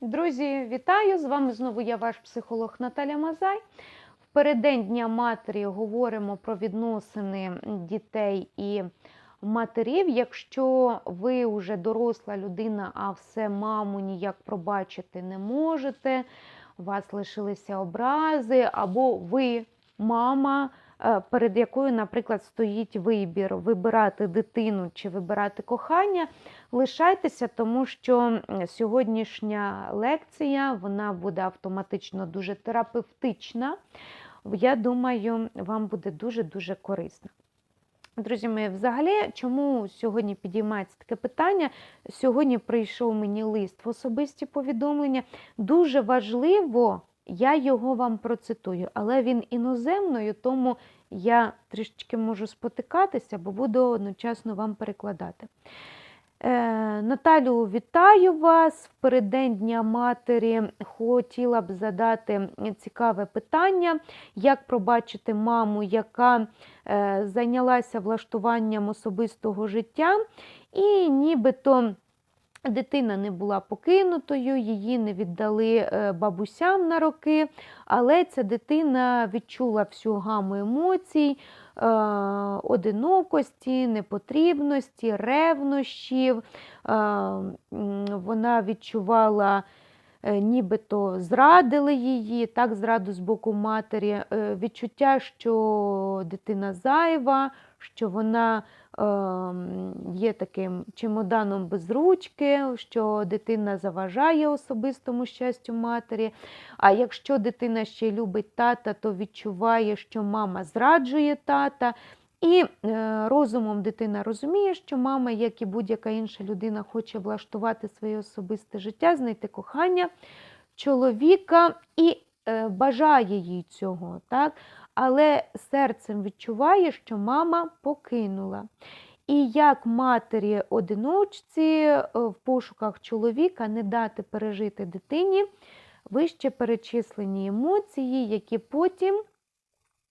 Друзі, вітаю! З вами знову я, ваш психолог Наталя Мазай. В переддень Дня матері говоримо про відносини дітей і матерів. Якщо ви вже доросла людина, а все маму ніяк пробачити не можете, у вас лишилися образи, або ви мама, перед якою, наприклад, стоїть вибір вибирати дитину чи вибирати кохання. Лишайтеся, тому що сьогоднішня лекція вона буде автоматично дуже терапевтична. Я думаю, вам буде дуже-дуже корисна. Друзі мої, взагалі, чому сьогодні підіймається таке питання? Сьогодні прийшов мені лист в особисті повідомлення. Дуже важливо, я його вам процитую, але він іноземною, тому я трішечки можу спотикатися, бо буду одночасно вам перекладати. Е, Наталю, вітаю вас. В переддень Дня матері хотіла б задати цікаве питання, як пробачити маму, яка е, зайнялася влаштуванням особистого життя, і нібито дитина не була покинутою, її не віддали е, бабусям на роки, але ця дитина відчула всю гаму емоцій, е, одинокості, непотрібності, ревнощів. Е, Вона відчувала. Е, Нібито зрадили її, так, зраду з боку матері, е, відчуття, що дитина зайва, що вона е, є таким чемоданом без ручки, що дитина заважає особистому щастю матері. А якщо дитина ще любить тата, то відчуває, що мама зраджує тата. І е, розумом дитина розуміє, що мама, як і будь-яка інша людина, хоче влаштувати своє особисте життя, знайти кохання чоловіка і е, бажає їй цього. Так? Але серцем відчуває, що мама покинула. І як матері одиночці е, в пошуках чоловіка не дати пережити дитині вище перечислені емоції, які потім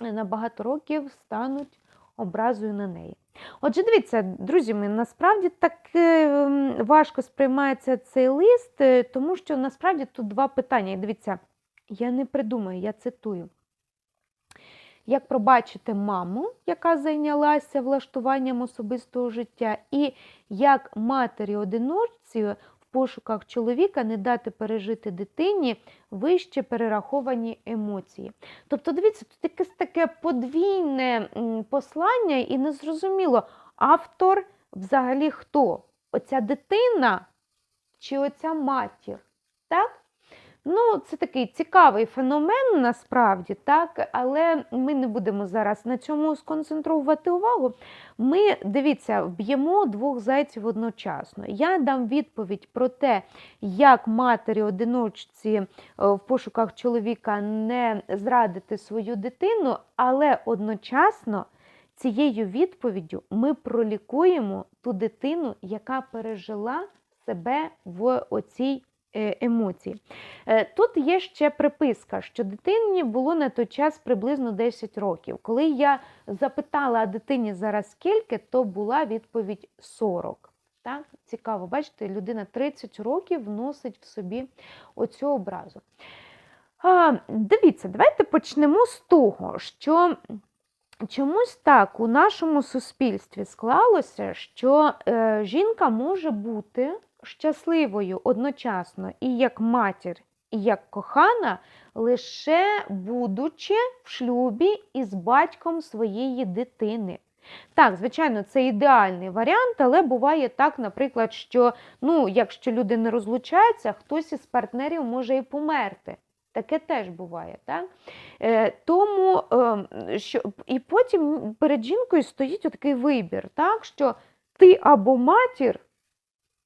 на багато років стануть образою на неї. Отже, дивіться, друзі, мої, насправді так е, важко сприймається цей лист, е, тому що насправді тут два питання. І дивіться, я не придумаю, я цитую. Як пробачити маму, яка зайнялася влаштуванням особистого життя, і як матері-одиночці пошуках чоловіка не дати пережити дитині вище перераховані емоції. Тобто, дивіться, тут якесь таке подвійне послання, і незрозуміло, автор взагалі хто? Оця дитина чи оця матір? Так? Ну, це такий цікавий феномен насправді, так, але ми не будемо зараз на цьому сконцентрувати увагу. Ми, дивіться, вб'ємо двох зайців одночасно. Я дам відповідь про те, як матері-одиночці е, в пошуках чоловіка не зрадити свою дитину, але одночасно цією відповіддю ми пролікуємо ту дитину, яка пережила себе в оцій е, емоції. Е, Тут є ще приписка, що дитині було на той час приблизно 10 років. Коли я запитала дитині зараз скільки, то була відповідь 40. Так? Цікаво, бачите, людина 30 років носить в собі оцю образу. А, дивіться, давайте почнемо з того, що чомусь так у нашому суспільстві склалося, що е, жінка може бути щасливою одночасно і як матір, і як кохана, лише будучи в шлюбі із батьком своєї дитини. Так, звичайно, це ідеальний варіант, але буває так, наприклад, що ну, якщо люди не розлучаються, хтось із партнерів може і померти. Таке теж буває. Так? Е, тому е, що, і потім перед жінкою стоїть отакий вибір, так? що ти або матір,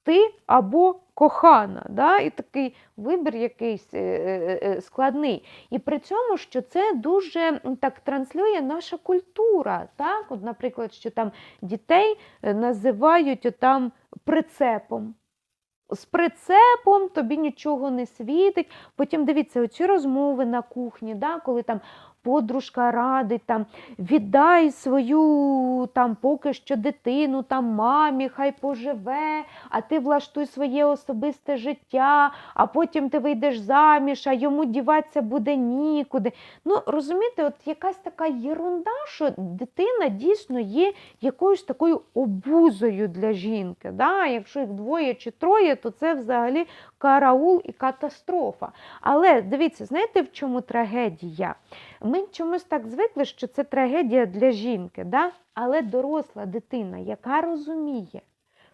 ти або кохана. Да? І такий вибір якийсь е, е, е, складний. І при цьому, що це дуже так транслює наша культура. Так? От, наприклад, що там дітей називають там прицепом. З прицепом тобі нічого не світить. Потім дивіться, оці розмови на кухні, да, коли там подружка радить там віддай свою там поки що дитину, там мамі, хай поживе, а ти влаштуй своє особисте життя, а потім ти вийдеш заміж, а йому діватися буде нікуди. Ну, розумієте, от якась така єрунда, що дитина дійсно є якоюсь такою обузою для жінки. Да? Якщо їх двоє чи троє, то це взагалі караул і катастрофа. Але дивіться, знаєте, в чому трагедія? Ми чомусь так звикли, що це трагедія для жінки, да? але доросла дитина, яка розуміє,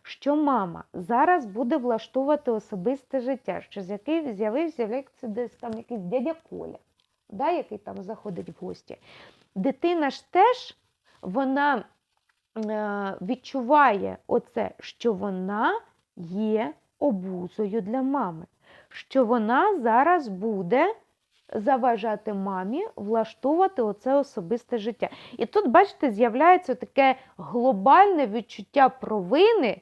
що мама зараз буде влаштовувати особисте життя, що з який з'явився десь там якийсь дядя Коля, да, який там заходить в гості. Дитина ж теж вона е, відчуває оце, що вона є обузою для мами, що вона зараз буде заважати мамі влаштовувати оце особисте життя. І тут, бачите, з'являється таке глобальне відчуття провини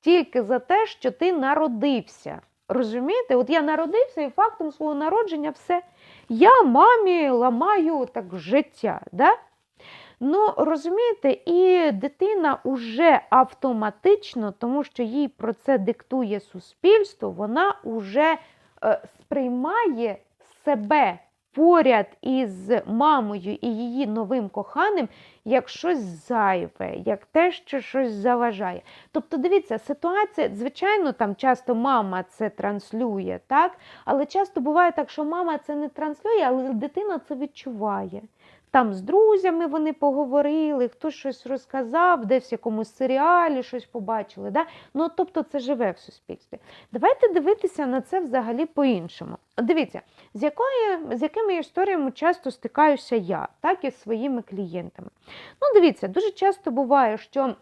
тільки за те, що ти народився. Розумієте? От я народився і фактом свого народження все. Я мамі ламаю так життя. Да? Ну, розумієте, і дитина уже автоматично, тому що їй про це диктує суспільство, вона уже е, сприймає себе поряд із мамою і її новим коханим як щось зайве, як те, що щось заважає. Тобто, дивіться, ситуація, звичайно, там часто мама це транслює, так? але часто буває так, що мама це не транслює, але дитина це відчуває. Там з друзями вони поговорили, хтось щось розказав, десь в якомусь серіалі щось побачили. Да? Ну, тобто це живе в суспільстві. Давайте дивитися на це взагалі по-іншому. Дивіться, з, якої, з якими історіями часто стикаюся я, так і з своїми клієнтами. Ну, дивіться, дуже часто буває, що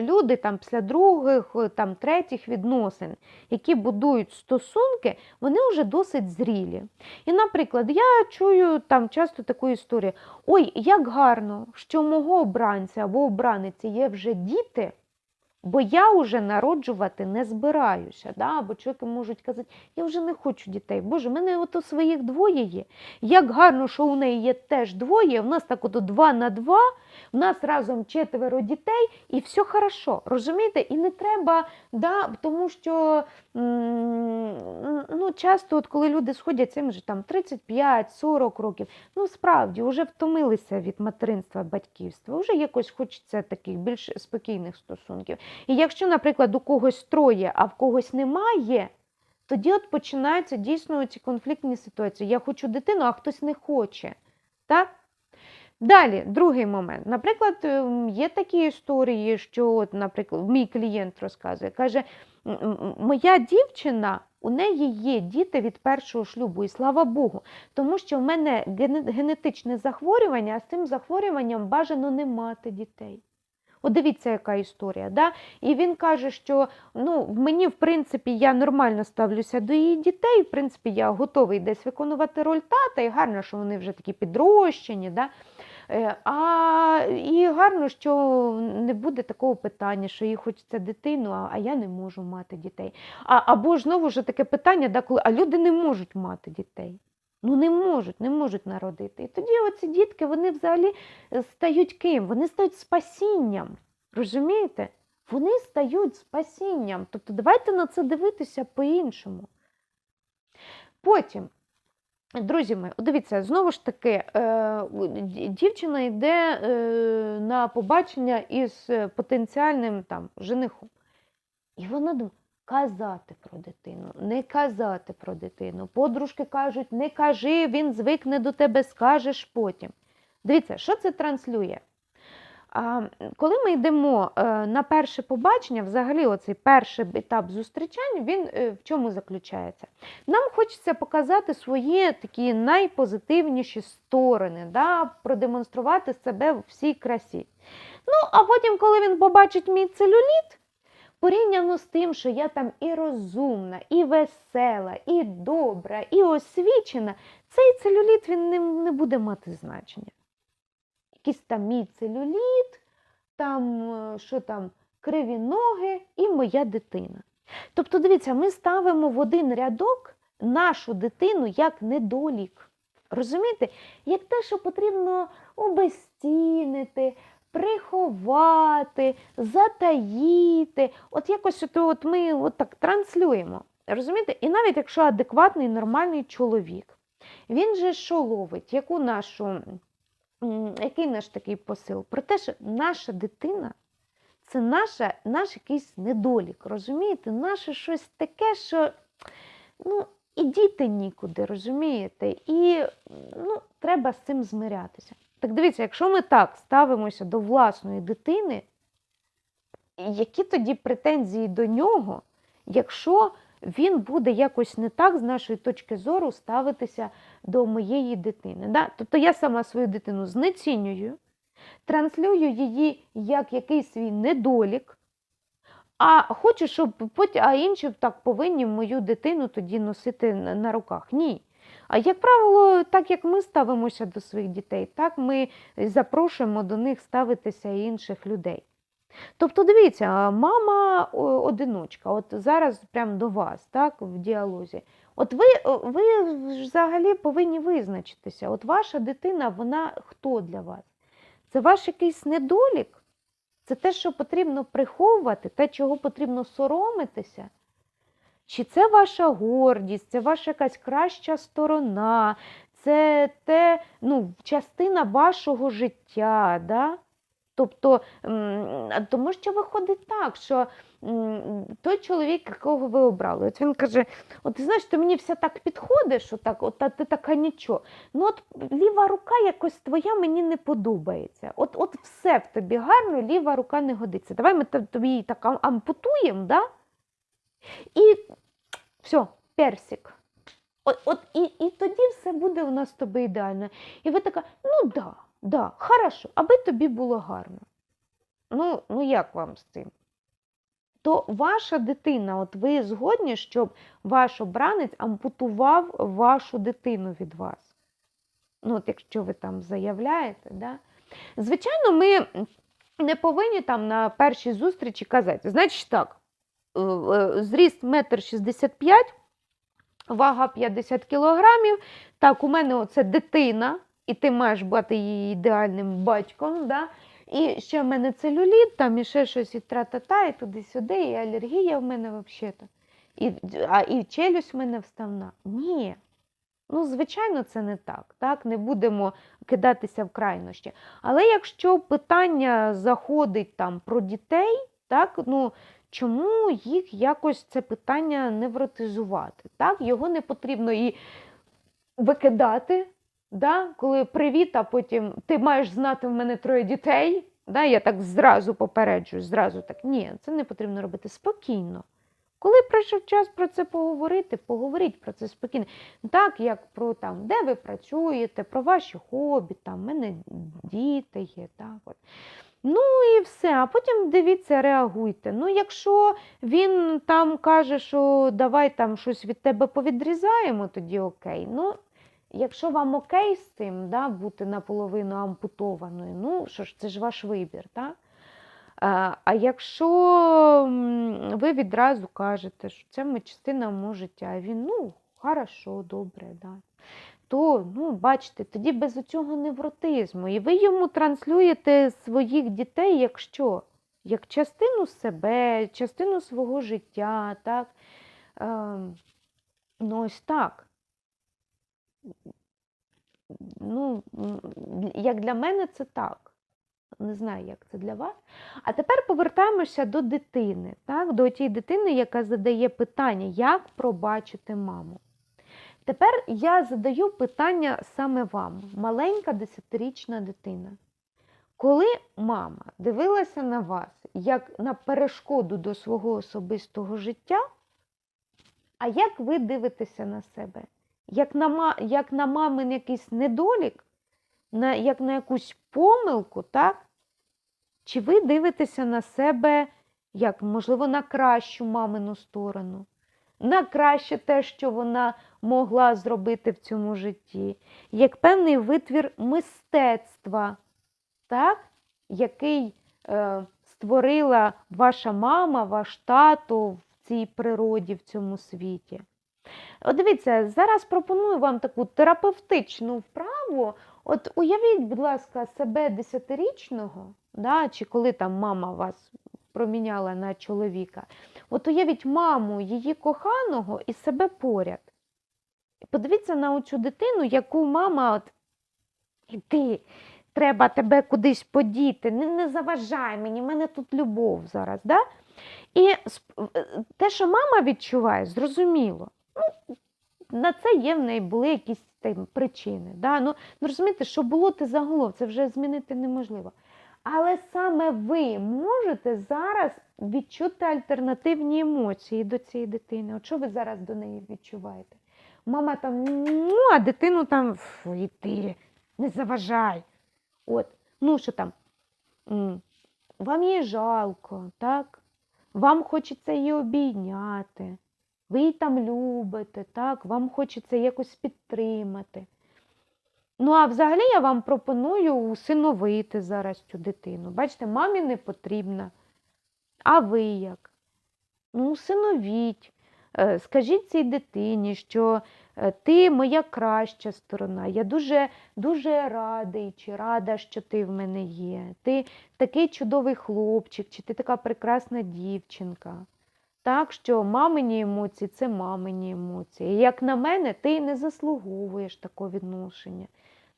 люди там після других, там третіх відносин, які будують стосунки, вони вже досить зрілі. І, наприклад, я чую там часто таку історію: ой, як гарно, що у мого обранця або обраниці є вже діти. Бо я вже народжувати не збираюся. Да? Бо чоловіки можуть казати, я вже не хочу дітей. Боже, в мене ото своїх двоє є. Як гарно, що у неї є теж двоє, в нас так ото два на два, в нас разом четверо дітей, і все хорошо. Розумієте? І не треба, да? тому що ну, часто, от коли люди сходять цим же там 35-40 років, ну справді вже втомилися від материнства, батьківства, вже якось хочеться таких більш спокійних стосунків. І якщо, наприклад, у когось троє, а в когось немає, тоді от починаються дійсно ці конфліктні ситуації. Я хочу дитину, а хтось не хоче. Так? Далі, другий момент. Наприклад, ем, є такі історії, що, наприклад, мій клієнт розказує, каже, «М- м- моя дівчина, у неї є діти від першого шлюбу, і слава Богу, тому що в мене генетичне захворювання, а з цим захворюванням бажано не мати дітей. От дивіться, яка історія. Да? І він каже, що ну, мені, в принципі, я нормально ставлюся до її дітей, в принципі, я готовий десь виконувати роль тата, і гарно, що вони вже такі підрощені. Да? Е, А, і гарно, що не буде такого питання, що їй хочеться дитину, а, я не можу мати дітей. А, або ж знову ж таке питання, да, коли а люди не можуть мати дітей. Ну не можуть, не можуть народити. І тоді оці дітки вони взагалі е, стають ким? Вони стають спасінням. Розумієте? Вони стають спасінням. Тобто давайте на це дивитися по-іншому. Потім, друзі мої, дивіться, знову ж таки, е, дівчина йде е, на побачення із потенціальним там, женихом. І вона думає, казати про дитину, не казати про дитину. Подружки кажуть, не кажи, він звикне до тебе, скажеш потім. Дивіться, що це транслює? Коли ми йдемо е, на перше побачення, взагалі оцей перший етап зустрічань, він е, в чому заключається? Нам хочеться показати свої такі найпозитивніші сторони, да, продемонструвати себе в всій красі. Ну, а потім, коли він побачить мій целюліт, порівняно з тим, що я там і розумна, і весела, і добра, і освічена, цей целюліт він не, не буде мати значення. Якийсь там мій целюліт, там е, що там, криві ноги і моя дитина. Тобто, дивіться, ми ставимо в один рядок нашу дитину як недолік. Розумієте? Як те, що потрібно обезцінити, приховати, затаїти. От якось от, от ми от так транслюємо. Розумієте? І навіть якщо адекватний, нормальний чоловік, він же що ловить, яку нашу, який наш такий посил? Про те, що наша дитина це наша, наш якийсь недолік, розумієте? Наше щось таке, що ну, і нікуди, розумієте? І ну, треба з цим змирятися. Так дивіться, якщо ми так ставимося до власної дитини, які тоді претензії до нього, якщо він буде якось не так з нашої точки зору ставитися до моєї дитини? Да? Тобто я сама свою дитину знецінюю, транслюю її як якийсь свій недолік, а хочу, щоб потім, а інші так повинні мою дитину тоді носити на руках. Ні. А як правило, так як ми ставимося до своїх дітей, так ми запрошуємо до них ставитися інших людей. Тобто, дивіться, мама одиночка, от зараз прямо до вас, так, в діалозі. От ви, ви взагалі повинні визначитися, от ваша дитина, вона хто для вас? Це ваш якийсь недолік? Це те, що потрібно приховувати, те, чого потрібно соромитися? Чи це ваша гордість, це ваша якась краща сторона, це те, ну, частина вашого життя? Да? Тобто, тому що виходить так, що той чоловік, якого ви обрали, от він каже: от ти знаєш, ти мені все так підходиш, що так, от, а ти така нічого. Ну от ліва рука якось твоя мені не подобається. От от все в тобі гарно, ліва рука не годиться. Давай ми тобі її так ампутуємо, да? і все, персик. От, от і, і тоді все буде у нас з тобою ідеально. І ви така, ну да, да, хорошо, аби тобі було гарно. Ну, ну як вам з цим? То ваша дитина, от ви згодні, щоб ваш обранець ампутував вашу дитину від вас. Ну, от якщо ви там заявляєте, да? звичайно, ми не повинні там на першій зустрічі казати, значить так, е, е, зріст 1,65 м, вага 50 кілограмів. Так, у мене оце дитина, і ти маєш бути її ідеальним батьком. Да? І ще в мене целюліт, там і ще щось і тра-та-та, і туди-сюди, і алергія в мене взагалі-то. І, і челюсть в мене вставна. Ні. Ну, звичайно, це не так. так. Не будемо кидатися в крайнощі. Але якщо питання заходить там про дітей, так, ну, чому їх якось це питання невротизувати? Так? Його не потрібно і викидати, да? коли привіт, а потім ти маєш знати в мене троє дітей. Да? Я так зразу попереджую, зразу так. Ні, це не потрібно робити спокійно. Коли прийшов час про це поговорити, поговоріть про це спокійно. Так, як про там, де ви працюєте, про ваші хобі, там, в мене діти є. так от. Ну і все, а потім дивіться, реагуйте. Ну, якщо він там каже, що давай там щось від тебе повідрізаємо, тоді окей. Ну, якщо вам окей з цим, да, бути наполовину ампутованою, ну що ж, це ж ваш вибір, так? А, якщо ви відразу кажете, що це ми частина мого життя, а він, ну, хорошо, добре, да. то, ну, бачите, тоді без цього невротизму. І ви йому транслюєте своїх дітей якщо. Як частину себе, частину свого життя, так? Ем, ну, ось так. Ну, як для мене це так. Не знаю, як це для вас. А тепер повертаємося до дитини, так? до тієї дитини, яка задає питання, як пробачити маму. Тепер я задаю питання саме вам, маленька десятирічна дитина. Коли мама дивилася на вас як на перешкоду до свого особистого життя, а як ви дивитеся на себе? Як на, як на мамин якийсь недолік, на, як на якусь помилку, так? Чи ви дивитеся на себе як, можливо, на кращу мамину сторону, на краще те, що вона могла зробити в цьому житті, як певний витвір мистецтва, так? який е, створила ваша мама, ваш тато в цій природі, в цьому світі? От дивіться, зараз пропоную вам таку терапевтичну вправу. От уявіть, будь ласка, себе десятирічного, да, чи коли там мама вас проміняла на чоловіка. От уявіть маму її коханого і себе поряд. Подивіться на оцю дитину, яку мама от іди, треба тебе кудись подіти, не, не заважай мені, в мене тут любов зараз. Да? І е, те, що мама відчуває, зрозуміло. На це є в неї були якісь там причини. Да? Ну, ну розумієте, що було ти заголов, це вже змінити неможливо. Але саме ви можете зараз відчути альтернативні емоції до цієї дитини. От що ви зараз до неї відчуваєте? Мама там, ну, а дитину там «Фу, іди, не заважай. От, ну що там, вам її жалко, так? Вам хочеться її обійняти, ви її там любите, так? Вам хочеться якось підтримати. Ну, а взагалі я вам пропоную усиновити зараз цю дитину. Бачите, мамі не потрібна. А ви як? Ну, усиновіть. Е, Скажіть цій дитині, що е, ти моя краща сторона. Я дуже, дуже радий чи рада, що ти в мене є. Ти такий чудовий хлопчик, чи ти така прекрасна дівчинка. Так, що мамині емоції це мамині емоції. І як на мене, ти не заслуговуєш такого відношення.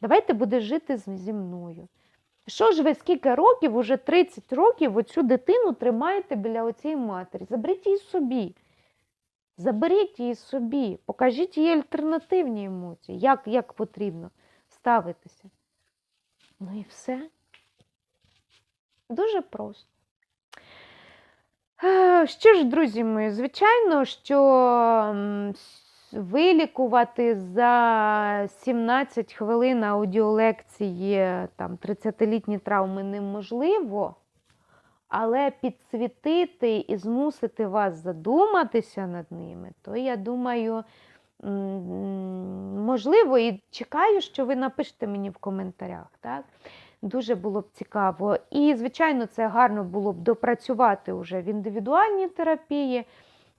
Давайте будеш жити зі мною. Що ж ви скільки років, уже 30 років, оцю дитину тримаєте біля оцієї матері? Заберіть її собі. Заберіть її собі, покажіть їй альтернативні емоції, як, як потрібно ставитися. Ну і все. Дуже просто. Е, Що ж, друзі мої, звичайно, що вилікувати за 17 хвилин аудіолекції там, 30-літні травми неможливо, але підсвітити і змусити вас задуматися над ними, то я думаю, можливо, і чекаю, що ви напишете мені в коментарях. Так? Дуже було б цікаво. І, звичайно, це гарно було б допрацювати вже в індивідуальній терапії.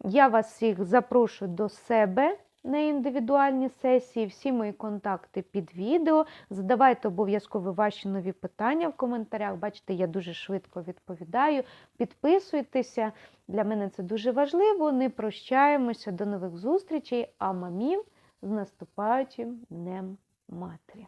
Я вас всіх запрошую до себе на індивідуальні сесії. Всі мої контакти під відео. Задавайте обов'язково ваші нові питання в коментарях. Бачите, я дуже швидко відповідаю. Підписуйтеся. Для мене це дуже важливо. Не прощаємося. До нових зустрічей. А мамів з наступаючим Днем Матері.